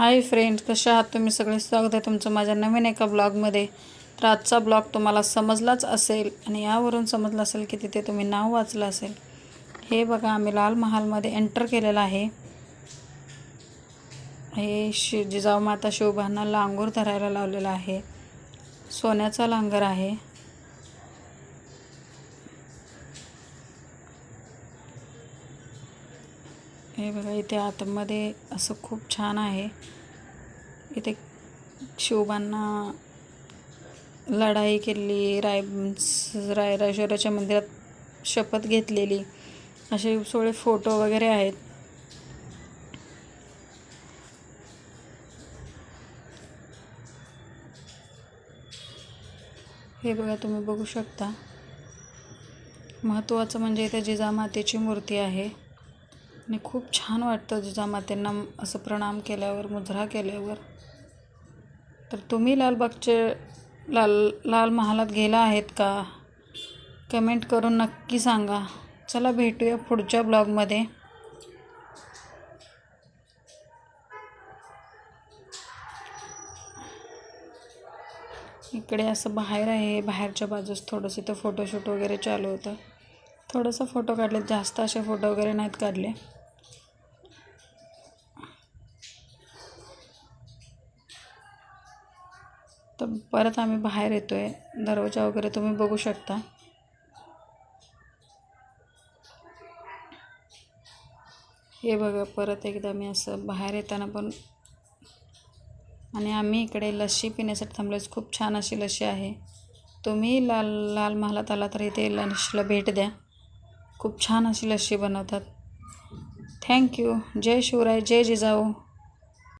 Hi friends कशा आहात तुम्ही? सगळे स्वागत आहे तुमचं माझ्या नवीन एका ब्लॉगमध्ये. तर आजचा ब्लॉग तुम्हाला समजलाच असेल आणि यावरून समजलं असेल की तिथे तुम्ही नाव वाचलं असेल. हे बघा आम्ही लाल महालमध्ये एंटर केलेलं आहे. हे शि जिजाऊ माता शिवबांना लांगूर धरायला लावलेलं आहे. सोन्याचा लांगर आहे. हे बघा इथे आतमध्ये असं खूप छान आहे. इथे शिवबांना लढाई केलेली राय रायराजेश्वराच्या मंदिरात शपथ घेतलेली. असे सोळे फोटो वगैरे आहेत. हे बघा तुम्ही बघू शकता. महत्त्वाचं म्हणजे इथे जिजामातेची मूर्ती आहे. आणि खूप छान वाटतं जिजामातेंना असं प्रणाम केल्यावर मुजरा केल्यावर. तर तुम्ही लालबागचे लाल लाल महालात गेला आहेत का? कमेंट करून नक्की सांगा. चला भेटूया पुढच्या ब्लॉगमध्ये. इकडे असं बाहेर आहे बाहेरच्या बाजूस थोडंसं इथं फोटोशूट वगैरे चालू होतं. थोडंसं फोटो काढले जास्त असे फोटो वगैरे नाहीत काढले. तर परत आम्ही बाहेर येतो आहे दरवाजा वगैरे तुम्ही बघू शकता. हे बघा परत एकदा मी असं बाहेर येताना पण आणि आम्ही इकडे लस्सी पिण्यासाठी थांबलोच खूप छान अशी लस्सी आहे. तुम्ही लाल लाल महालात आला तर इथे लस्सीला भेट द्या. खूप छान अशी लस्सी बनवतात. थँक्यू जय शिवराय जय जिजाऊ.